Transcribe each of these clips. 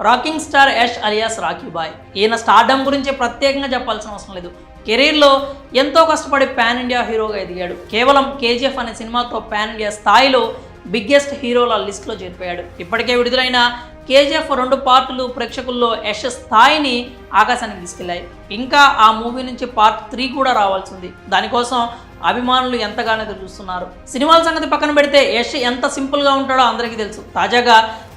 Rocking star Yash alias Rocky Bhai. ఈయన stardom గురించి ప్రత్యేకంగా చెప్పాల్సిన అవసరం లేదు. కెరీర్లో ఎంతో కష్టపడి పాన్ ఇండియా హీరోగా ఎదిగాడు. కేవలం కేజీఎఫ్ అనే సినిమాతో పాన్ ఇండియా స్థాయిలో బిగ్గెస్ట్ హీరోల లిస్ట్లో చేరిపోయాడు. ఇప్పటికే విడుదలైన కేజీఎఫ్ రెండు పార్టులు ప్రేక్షకుల్లో యష్ స్థాయిని ఆకాశానికి తీసుకెళ్ళాయి. ఇంకా ఆ మూవీ నుంచి పార్ట్ త్రీ కూడా రావాల్సింది దానికోసం అభిమానులు ఎంతగానో ఎదురు చూస్తున్నారు? సినిమాల సంగతి పక్కన పెడితే యష్ ఎంత సింపుల్గా ఉంటాడో అందరికీ తెలుసు. తాజాగా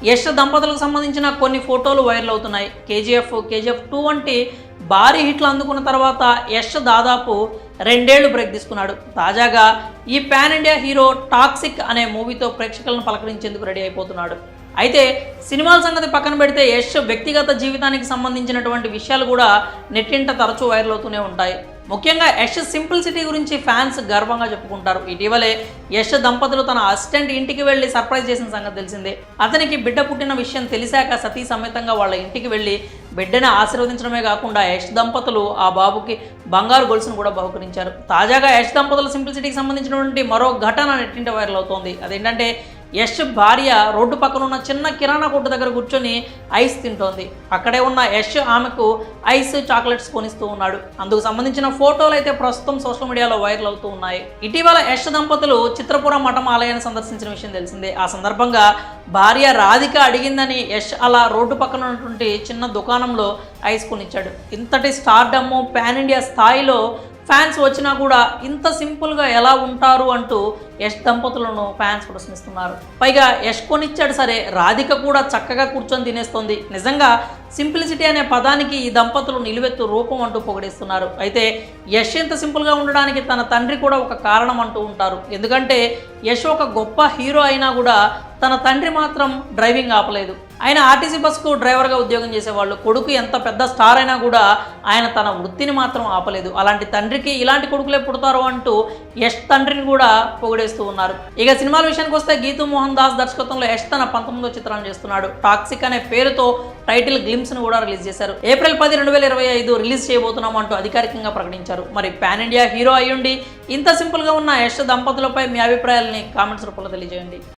యష్ దంపతులకు సంబంధించిన కొన్ని ఫోటోలు వైరల్ అవుతున్నాయి. కేజీఎఫ్ కేజీఎఫ్ టూ వంటి భారీ హిట్లు అందుకున్న తర్వాత యష్ దాదాపు రెండేళ్ళు బ్రేక్ తీసుకున్నాడు. తాజాగా ఈ పాన్ ఇండియా హీరో టాక్సిక్ అనే మూవీతో ప్రేక్షకులను పలకరించేందుకు రెడీ అయిపోతున్నాడు. అయితే సినిమాల సంగతి పక్కన పెడితే యష్ వ్యక్తిగత జీవితానికి సంబంధించినటువంటి విషయాలు కూడా నెట్టింట తరచూ వైరల్ అవుతూనే ఉంటాయి. ముఖ్యంగా యష్ సింపుల్ సిటీ గురించి ఫ్యాన్స్ గర్వంగా చెప్పుకుంటారు. ఇటీవలే యష్ దంపతులు తన అసిస్టెంట్ ఇంటికి వెళ్ళి సర్ప్రైజ్ చేసిన సంగతి తెలిసిందే. అతనికి బిడ్డ పుట్టిన విషయం తెలిసాక సతీ సమేతంగా వాళ్ళ ఇంటికి వెళ్ళి బిడ్డని ఆశీర్వదించడమే కాకుండా యష్ దంపతులు ఆ బాబుకి బంగారు గొలుసును కూడా బహుకరించారు. తాజాగా యష్ దంపతుల సింపుల్ సిటీకి సంబంధించినటువంటి మరో ఘటన నెట్టింట వైరల్ అవుతోంది. అదేంటంటే యష్ భార్య రోడ్డు పక్కన ఉన్న చిన్న కిరాణా కొట్టు దగ్గర కూర్చొని ఐస్ తింటోంది. అక్కడే ఉన్న యష్ ఆమెకు ఐస్ చాక్లెట్స్ కొనిస్తూ ఉన్నాడు. అందుకు సంబంధించిన ఫోటోలు అయితే ప్రస్తుతం సోషల్ మీడియాలో వైరల్ అవుతూ ఉన్నాయి. ఇటీవల యష్ దంపతులు చిత్రపురం మఠం ఆలయాన్ని సందర్శించిన విషయం తెలిసిందే. ఆ సందర్భంగా భార్య రాధిక అడిగిందని యష్ అలా రోడ్డు పక్కన ఉన్నటువంటి చిన్న దుకాణంలో ఐస్ కొనిచ్చాడు. ఇంతటి స్టార్డమ్ పాన్ ఇండియా స్థాయిలో ఫ్యాన్స్ వచ్చినా కూడా ఇంత సింపుల్గా ఎలా ఉంటారు అంటూ యష్ దంపతులను ఫ్యాన్స్ ప్రశ్నిస్తున్నారు. పైగా యష్ కొనిచ్చాడు సరే రాధిక కూడా చక్కగా కూర్చొని తినేస్తోంది. నిజంగా సింప్లిసిటీ అనే పదానికి ఈ దంపతులు నిలువెత్తు రూపం అంటూ పొగిడిస్తున్నారు. అయితే యష్ ఇంత సింపుల్గా ఉండడానికి తన తండ్రి కూడా ఒక కారణం అంటూ ఉంటారు. ఎందుకంటే యష్ ఒక గొప్ప హీరో అయినా కూడా తన తండ్రి మాత్రం డ్రైవింగ్ ఆపలేదు. ఆయన ఆర్టీసీ బస్కు డ్రైవర్గా ఉద్యోగం చేసేవాళ్ళు కొడుకు ఎంత పెద్ద స్టార్ అయినా కూడా ఆయన తన వృత్తిని మాత్రం ఆపలేదు. అలాంటి తండ్రికి ఇలాంటి కొడుకులే పుడతారు అంటూ యష్ తండ్రిని కూడా పొగిడేస్తూ ఉన్నారు. ఇక సినిమాల విషయానికి వస్తే గీతు మోహన్ దాస్ దర్శకత్వంలో యష్ తన పంతొమ్మిదో చిత్రాన్ని చేస్తున్నాడు. టాక్సిక్ అనే పేరుతో టైటిల్ గ్లిమ్స్ను కూడా రిలీజ్ చేశారు. ఏప్రిల్ పది రెండు వేల ఇరవై ఐదు రిలీజ్ చేయబోతున్నాం అంటూ అధికారికంగా ప్రకటించారు. మరి పాన్ ఇండియా హీరో అయ్యుండి ఇంత సింపుల్గా ఉన్న యష్ దంపతులపై మీ అభిప్రాయాలని కామెంట్స్ రూపంలో తెలియజేయండి.